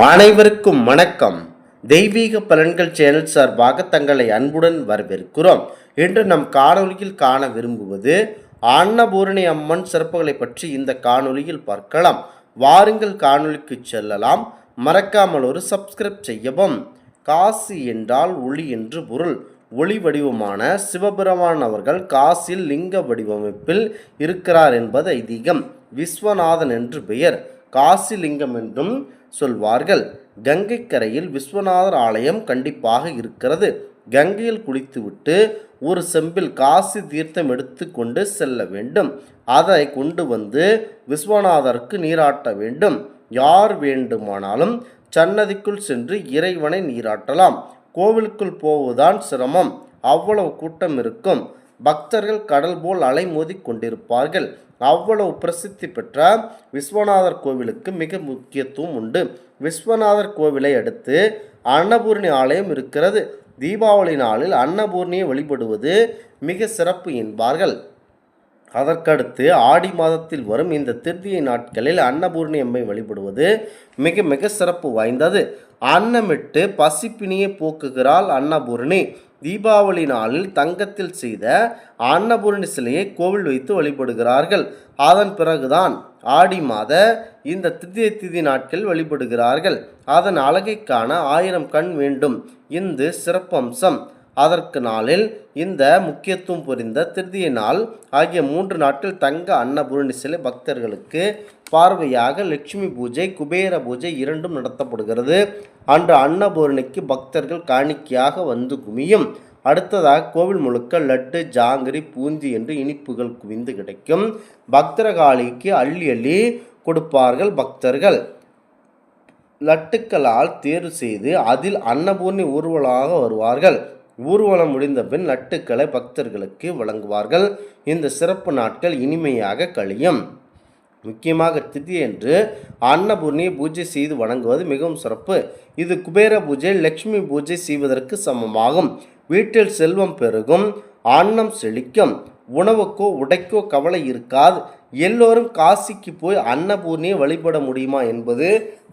அனைவருக்கும் வணக்கம். தெய்வீக பலன்கள் சேனல் சார்பாக தங்களை அன்புடன் வரவேற்கிறோம். இன்று நம் காணொலியில் காண விரும்புவது அன்னபூரணி அம்மன் சிறப்புகளை பற்றி இந்த காணொலியில் பார்க்கலாம். வாருங்கள் காணொலிக்கு செல்லலாம். மறக்காமல் ஒரு சப்ஸ்கிரைப் செய்யவும். காசி என்றால் ஒளி என்று பொருள். ஒளி வடிவமான சிவபெருமான் அவர்கள் காசில் லிங்க வடிவமைப்பில் இருக்கிறார் என்பது ஐதீகம். விஸ்வநாதன் என்று பெயர். காசி லிங்கம் என்றும் சொல்வார்கள். கங்கைக்கரையில் விஸ்வநாதர் ஆலயம் கண்டிப்பாக இருக்கிறது. கங்கையில் குளித்துவிட்டு ஒரு செம்பில் காசி தீர்த்தம் எடுத்து கொண்டு செல்ல வேண்டும். அதை கொண்டு வந்து விஸ்வநாதருக்கு நீராட்ட வேண்டும். யார் வேண்டுமானாலும் சன்னதிக்குள் சென்று இறைவனை நீராட்டலாம். கோவிலுக்குள் போவதுதான் சிரமம். அவ்வளவு கூட்டம் இருக்கும். பக்தர்கள் கடல் போல் அலைமோதி கொண்டிருப்பார்கள். அவ்வளவு பிரசித்தி பெற்ற விஸ்வநாதர் கோவிலுக்கு மிக முக்கியத்துவம் உண்டு. விஸ்வநாதர் கோவிலை அடுத்து அன்னபூர்ணி ஆலயம் இருக்கிறது. தீபாவளி நாளில் அன்னபூர்ணியை வழிபடுவது மிக சிறப்பு என்பார்கள். அதற்கடுத்து ஆடி மாதத்தில் வரும் இந்த திருத்தியை நாட்களில் அன்னபூர்ணி அம்மை வழிபடுவது மிக மிக சிறப்பு வாய்ந்தது. அன்னமிட்டு பசிப்பினியை போக்குகிறாள் அன்னபூர்ணி. தீபாவளி நாளில் தங்கத்தில் செய்த அன்னபூரணி சிலையை கோவில் வைத்து வழிபடுகிறார்கள். அதன் பிறகுதான் ஆடி மாத இந்த திதிய திதி நாட்கள் வழிபடுகிறார்கள். அதன் அழகை காண ஆயிரம் கண் வேண்டும். இந்து சிறப்பம்சம். அதற்கு நாளில் இந்த முக்கியத்துவம் புரிந்த திருதிய நாள் ஆகிய மூன்று நாட்கள் தங்க அன்னபூரணி சிலை பக்தர்களுக்கு பார்வையாக லட்சுமி பூஜை குபேர பூஜை இரண்டும் நடத்தப்படுகிறது. அன்று அன்னபூரணிக்கு பக்தர்கள் காணிக்கையாக வந்து குமியும். அடுத்ததாக கோவில் முழுக்க லட்டு ஜாங்கிரி பூந்தி என்று இனிப்புகள் குவிந்து கிடைக்கும். பக்தரகாளிக்கு அள்ளி அள்ளி கொடுப்பார்கள் பக்தர்கள். லட்டுக்களால் தேர்வு செய்து அதில் அன்னபூர்ணி ஊர்வலமாக வருவார்கள். ஊர்வலம் முடிந்த பின் லட்டுக்களை பக்தர்களுக்கு வழங்குவார்கள். இந்த சிறப்பு நாட்கள் இனிமையாக கழியும். முக்கியமாக திதி என்று அன்னபூர்ணியை பூஜை செய்து வணங்குவது மிகவும் சிறப்பு. இது குபேர பூஜை லட்சுமி பூஜை செய்வதற்கு சமமாகும். வீட்டில் செல்வம் பெருகும் அன்னம் செழிக்கும். உணவுக்கோ உடைக்கோ கவலை இருக்காது. எல்லோரும் காசிக்கு போய் அன்னபூர்ணியை வழிபட முடியுமா என்பது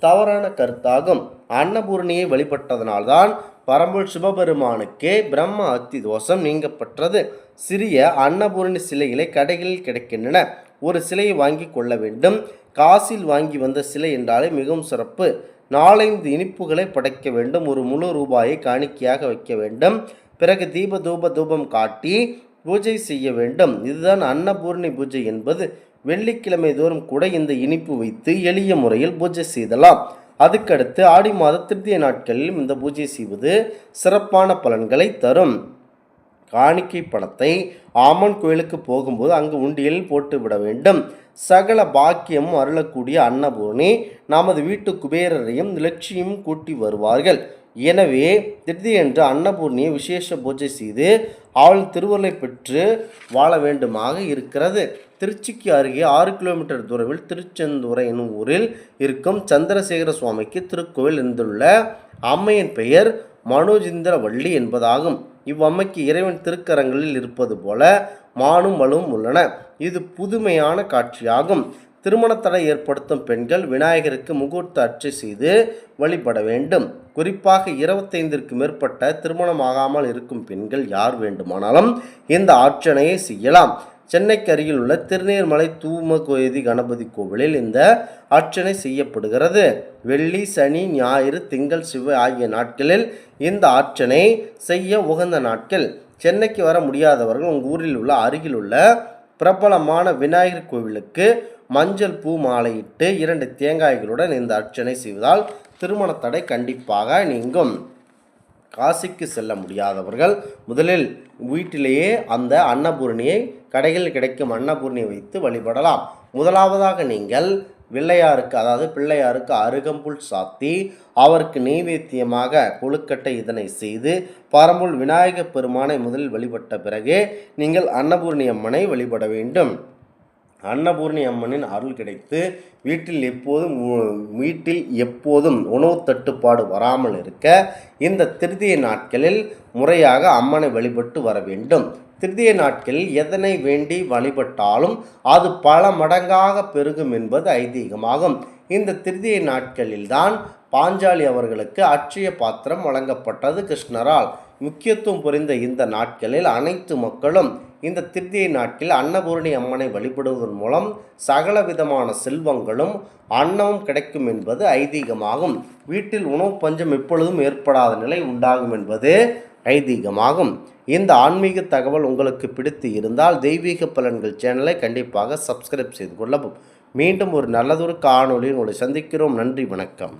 தவறான கருத்தாகும். அன்னபூர்ணியை வழிபட்டதனால்தான் பரம்பூர் சிவபெருமானுக்கே பிரம்ம அத்தி தோஷம் நீங்கப்பட்டது சிறிய அன்னபூரணி சிலைகளை கடைகளில் கிடைக்கின்றன. ஒரு சிலையை வாங்கி கொள்ள வேண்டும். காசில் வாங்கி வந்த சிலை என்றாலே மிகவும் சிறப்பு. நாலைந்து இனிப்புகளை படைக்க வேண்டும். ஒரு முழு ரூபாயை காணிக்கையாக வைக்க வேண்டும். பிறகு தீப தூப தூபம் காட்டி பூஜை செய்ய வேண்டும். இதுதான் அன்னபூர்ணி பூஜை என்பது. வெள்ளிக்கிழமை தோறும் கூட இந்த இனிப்பு வைத்து எளிய முறையில் பூஜை செய்தலாம். அதுக்கடுத்து ஆடி மாத திருத்திய நாட்களிலும் இந்த பூஜை செய்வது சிறப்பான பலன்களை தரும். காணிக்கை பணத்தை ஆமன் கோயிலுக்கு போகும்போது அங்கு உண்டியலில் போட்டு விட வேண்டும். சகல பாக்கியமும் அருளக்கூடிய அன்னபூர்ணி நமது வீட்டு குபேரரையும் லட்சியும் கூட்டி வருவார்கள். எனவே திடீரென்று அன்னபூர்ணியை விசேஷ பூஜை செய்து அவள் திருவருளை பெற்று வாழ வேண்டுமாக இருக்கிறது. திருச்சிக்கு அருகே ஆறு கிலோமீட்டர் தூரவில் திருச்செந்துறை என்னும் ஊரில் இருக்கும் சந்திரசேகர சுவாமிக்கு திருக்கோவில் இருந்துள்ள அம்மையின் பெயர் மனோஜிந்திரவள்ளி என்பதாகும். இவ்வம்மைக்கு இறைவன் திருக்கரங்களில் இருப்பது போல மானும் மலும் உள்ளன இது புதுமையான காட்சியாகும். திருமணத்தடை ஏற்படுத்தும் பெண்கள் விநாயகருக்கு முகூர்த்த அர்ச்சை செய்து வழிபட வேண்டும். குறிப்பாக இருபத்தைந்திற்கு மேற்பட்ட திருமணமாகாமல் இருக்கும் பெண்கள் யார் வேண்டுமானாலும் இந்த ஆர்ச்சனையை செய்யலாம். சென்னைக்கு அருகில் உள்ள திருநீர்மலை தூமகோயதி கணபதி கோவிலில் இந்த அர்ச்சனை செய்யப்படுகிறது. வெள்ளி சனி ஞாயிறு திங்கள் சிவை ஆகிய நாட்களில் இந்த அர்ச்சனை செய்ய உகந்த நாட்கள். சென்னைக்கு வர முடியாதவர்கள் உங்கள் ஊரில் உள்ள அருகில் உள்ள பிரபலமான விநாயகர் கோவிலுக்கு மஞ்சள் பூ மாலையிட்டு இரண்டு தேங்காய்களுடன் இந்த அர்ச்சனை செய்வதால் திருமண தடை கண்டிப்பாக நீங்கும். காசிக்கு செல்ல முடியாதவர்கள் முதலில் வீட்டிலேயே அந்த அன்னபூரணியை கடைகளில் கிடைக்கும் அன்னபூரணியை வைத்து வழிபடலாம். முதலாவதாக நீங்கள் வில்லையாருக்கு அதாவது பிள்ளையாருக்கு அருகம்புல் சாத்தி அவருக்கு நெய்வேத்தியமாக கொழுக்கட்டை இதனை செய்து பரம்புல் விநாயகப் பெருமானை முதலில் வழிபட்ட பிறகு நீங்கள் அன்னபூர்ணி அம்மனை வழிபட வேண்டும். அன்னபூர்ணி அம்மனின் அருள் கிடைத்து வீட்டில் எப்போதும் வீட்டில் எப்போதும் உணவு தட்டுப்பாடு வராமல் இருக்க இந்த திருதிய நாட்களில் முறையாக அம்மனை வழிபட்டு வர வேண்டும். திருதிய நாட்களில் எதனை வேண்டி வழிபட்டாலும் அது பல மடங்காக பெருகும் என்பது ஐதீகமாகும். இந்த திருதிய நாட்களில்தான் பாஞ்சாலி அவர்களுக்கு அட்சய பாத்திரம் வழங்கப்பட்டது கிருஷ்ணரால். முக்கியத்துவம் புரிந்த இந்த நாட்களில் அனைத்து மக்களும் இந்த திருத்தியை நாட்டில் அன்னபூரணி அம்மனை வழிபடுவதன் மூலம் சகல விதமான செல்வங்களும் அன்னமும் கிடைக்கும் என்பது ஐதீகமாகும். வீட்டில் உணவு பஞ்சம் எப்பொழுதும் ஏற்படாத நிலை உண்டாகும் என்பது ஐதீகமாகும். இந்த ஆன்மீக தகவல் உங்களுக்கு பிடித்து இருந்தால் தெய்வீக பலன்கள் சேனலை கண்டிப்பாக சப்ஸ்கிரைப் செய்து கொள்ளவும். மீண்டும் ஒரு நல்லதொரு காணொலியில் உங்களை சந்திக்கிறோம். நன்றி வணக்கம்.